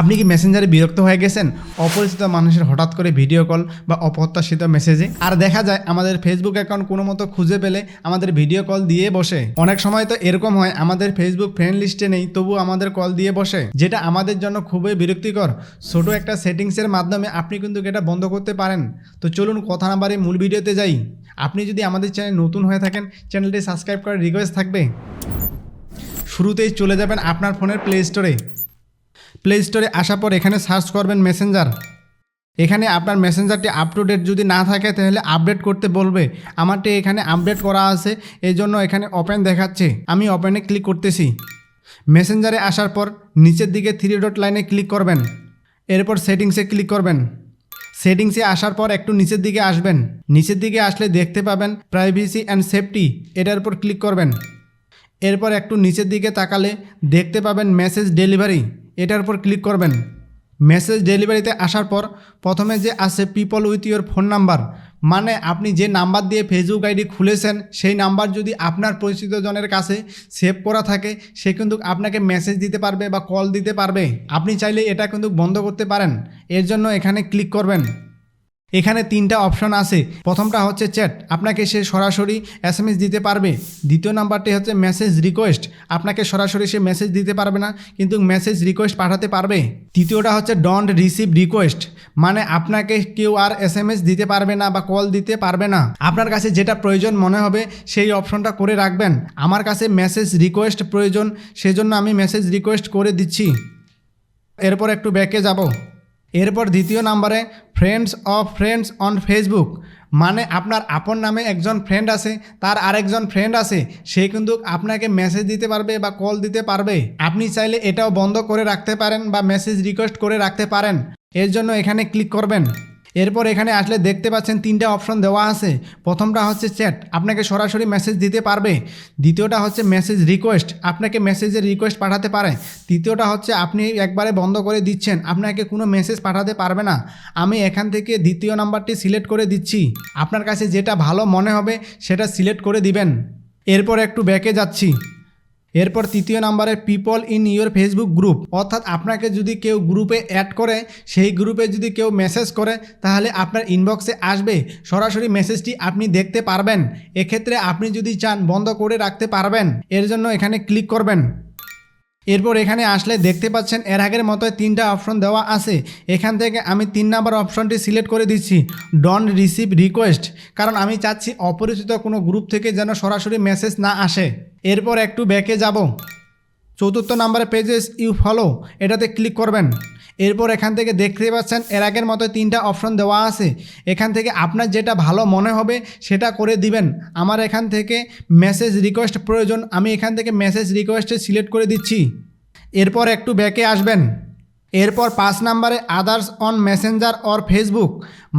আপনি কি মেসেঞ্জারে বিরক্ত হয়ে গেছেন? অপরিচিত মানুষের হঠাৎ করে ভিডিও কল বা অপ্রত্যাশিত মেসেজে আর দেখা যায়, আমাদের ফেসবুক অ্যাকাউন্ট কোনো মতো খুঁজে পেলে আমাদের ভিডিও কল দিয়ে বসে। অনেক সময় তো এরকম হয়, আমাদের ফেসবুক ফ্রেন্ড লিস্টে নেই তবু আমাদের কল দিয়ে বসে। যেটা আমাদের জন্য খুবই বিরক্তিকর। ছোট একটা সেটিংসের মাধ্যমে আপনি কিন্তু এটা বন্ধ করতে পারেন। তো চলুন কথা না বাড়ি মূল ভিডিওতে যাই। আপনি যদি আমাদের চ্যানেল নতুন হয়ে থাকেন চ্যানেলটি সাবস্ক্রাইব করার রিকোয়েস্ট থাকবে। শুরুতেই চলে যাবেন আপনার ফোনের প্লে স্টোরে প্লে স্টোরে আসার পর এখানে সার্চ করবেন মেসেঞ্জার এখানে আপনার মেসেঞ্জারটি আপ টু ডেট যদি না থাকে, তাহলে আপডেট করতে বলবে। আমারটি এখানে আপডেট করা আছে এই জন্য এখানে ওপেন দেখাচ্ছে। আমি ওপেনে ক্লিক করতেছি। মেসেঞ্জারে আসার পর নিচের দিকে থ্রি ডট লাইনে ক্লিক করবেন। এরপর সেটিংসে ক্লিক করবেন। সেটিংসে আসার পর একটু নিচের দিকে আসবেন। নিচের দিকে আসলে দেখতে পাবেন প্রাইভেসি অ্যান্ড সেফটি এটার উপর ক্লিক করবেন। এরপর একটু নিচের দিকে তাকালে দেখতে পাবেন মেসেজ ডেলিভারি এটার উপর ক্লিক করবেন। মেসেজ ডেলিভারিতে আসার পর প্রথমে যে আছে people with your phone number মানে আপনি যে নাম্বার দিয়ে ফেসবুক আইডি খুলেছেন, সেই নাম্বার যদি আপনার পরিচিত জনের কাছে সেভ করা থাকে, সে কিন্তু আপনাকে মেসেজ দিতে পারবে বা কল দিতে পারবে। আপনি চাইলে এটা কিন্তু বন্ধ করতে পারেন। এর জন্য এখানে ক্লিক করবেন। এখানে তিনটা অপশন আছে। প্রথমটা হচ্ছে চ্যাট। আপনাকে সে সরাসরি এস দিতে পারবে। দ্বিতীয় নাম্বারটি হচ্ছে মেসেজ রিকোয়েস্ট। আপনাকে সরাসরি সে মেসেজ দিতে পারবে না, কিন্তু মেসেজ রিকোয়েস্ট পাঠাতে পারবে। তৃতীয়টা হচ্ছে ডন্ট রিসিভ রিকোয়েস্ট। মানে আপনাকে কেউ আর এস দিতে পারবে না বা কল দিতে পারবে না। আপনার কাছে যেটা প্রয়োজন মনে হবে, সেই অপশনটা করে রাখবেন। আমার কাছে মেসেজ রিকোয়েস্ট প্রয়োজন, সেজন্য আমি মেসেজ রিকোয়েস্ট করে দিচ্ছি। এরপর একটু ব্যাকে যাব। এরপর দ্বিতীয় নাম্বারে friends of friends on Facebook মানে আপনার আপন নামে একজন ফ্রেন্ড আছে, তার আরেকজন ফ্রেন্ড আছে, সে কিন্তু আপনাকে মেসেজ দিতে পারবে বা কল দিতে পারবে। আপনি চাইলে এটাও বন্ধ করে রাখতে পারেন বা মেসেজ রিকোয়েস্ট করে রাখতে পারেন। এর জন্য এখানে ক্লিক করবেন। এরপর এখানে আসলে দেখতে পাচ্ছেন তিনটা অপশন দেওয়া আছে। প্রথমটা হচ্ছে চ্যাট আপনাকে সরাসরি মেসেজ দিতে পারবে। দ্বিতীয়টা হচ্ছে মেসেজ রিকোয়েস্ট আপনাকে মেসেজের রিকোয়েস্ট পাঠাতে পারে। তৃতীয়টা হচ্ছে আপনি একবারে বন্ধ করে দিচ্ছেন। আপনাকে কোনো মেসেজ পাঠাতে পারবে না। আমি এখান থেকে দ্বিতীয় নাম্বারটি সিলেক্ট করে দিচ্ছি। আপনার কাছে যেটা ভালো মনে হবে, সেটা সিলেক্ট করে দিবেন। এরপর একটু ব্যাকে যাচ্ছি। এরপর তৃতীয় নাম্বারে people in your Facebook group অর্থাৎ আপনাকে যদি কেউ গ্রুপে অ্যাড করে, সেই গ্রুপে যদি কেউ মেসেজ করে, তাহলে আপনার ইনবক্সে আসবে। সরাসরি মেসেজটি আপনি দেখতে পারবেন। এক্ষেত্রে আপনি যদি চান বন্ধ করে রাখতে পারবেন, এর জন্য এখানে ক্লিক করবেন। এরপর এখানে আসলে দেখতে পাচ্ছেন এর আগের মতোই তিনটা অপশন দেওয়া আছে। এখান থেকে আমি তিন নাম্বার অপশনটি সিলেক্ট করে দিচ্ছি। ডন রিসিভ রিকোয়েস্ট কারণ আমি চাচ্ছি অপরিচিত কোনো গ্রুপ থেকে যেন সরাসরি মেসেজ না আসে। এরপর একটু ব্যাকে যাব। চতুর্থ নাম্বারে পেজেস ইউ ফলো এটাতে ক্লিক করবেন। এরপর এখান থেকে দেখতে পাচ্ছেন এর আগের মতো তিনটা অপশন দেওয়া আছে। এখান থেকে আপনার যেটা ভালো মনে হবে সেটা করে দিবেন। আমার এখান থেকে মেসেজ রিকোয়েস্ট প্রয়োজন, আমি এখান থেকে মেসেজ রিকোয়েস্টে সিলেক্ট করে দিচ্ছি। এরপর একটু ব্যাকে আসবেন। এরপর পাঁচ নাম্বারে others on messenger or Facebook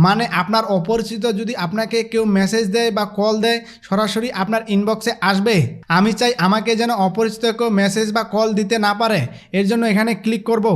মানে আপনার অপরিচিত যদি আপনাকে কেউ মেসেজ দেয় বা কল দেয়, সরাসরি আপনার ইনবক্সে আসবে। আমি চাই আমাকে যেন অপরিচিত কেউ মেসেজ বা কল দিতে না পারে, এর জন্য এখানে ক্লিক করব।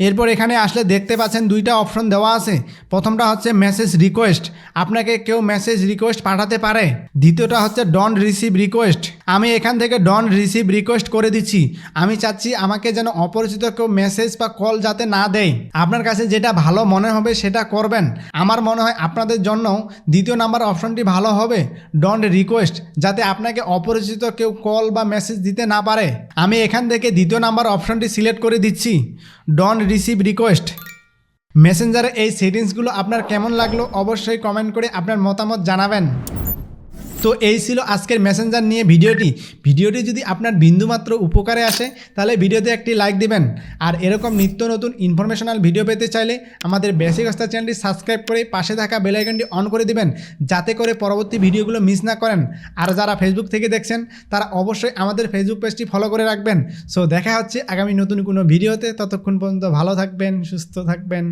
এরপর এখানে আসলে দেখতে পাচ্ছেন দুইটা অপশন দেওয়া আছে। প্রথমটা হচ্ছে মেসেজ রিকোয়েস্ট আপনাকে কেউ মেসেজ রিকোয়েস্ট পাঠাতে পারে। দ্বিতীয়টা হচ্ছে ডন্ট রিসিভ রিকোয়েস্ট আমি এখান থেকে ডন রিসিভ রিকোয়েস্ট করে দিচ্ছি। আমি চাচ্ছি আমাকে যেন অপরিচিত কেউ মেসেজ বা কল যাতে না দেয়। আপনার কাছে যেটা ভালো মনে হবে সেটা করবেন। আমার মনে হয় আপনাদের জন্য দ্বিতীয় নাম্বার অপশনটি ভালো হবে। ডন্ট রিকোয়েস্ট যাতে আপনাকে অপরিচিত কেউ কল বা মেসেজ দিতে না পারে। আমি এখান থেকে দ্বিতীয় নাম্বার অপশনটি সিলেক্ট করে দিচ্ছি। ডন্ট রিসিভ রিকোয়েস্ট মেসেঞ্জারে এই সেটিংসগুলো আপনার কেমন লাগল অবশ্যই কমেন্ট করে আপনার মতামত জানাবেন। তো এই ছিল আজকের মেসেঞ্জার নিয়ে ভিডিওটি। ভিডিওটি যদি আপনার বিন্দুমাত্র উপকারে আসে, তাহলে ভিডিওতে একটি লাইক দিবেন। আর এরকম নিত্য নতুন ইনফরমেশনাল ভিডিও পেতে চাইলে আমাদের বেসিক অস্তা চ্যানেলটি সাবস্ক্রাইব করে পাশে থাকা বেলাইকনটি অন করে দিবেন, যাতে করে পরবর্তী ভিডিওগুলো মিস না করেন। আর যারা ফেসবুক থেকে দেখছেন, তারা অবশ্যই আমাদের ফেসবুক পেজটি ফলো করে রাখবেন। সো দেখা হচ্ছে আগামী নতুন কোনো ভিডিওতে ততক্ষণ পর্যন্ত ভালো থাকবেন, সুস্থ থাকবেন।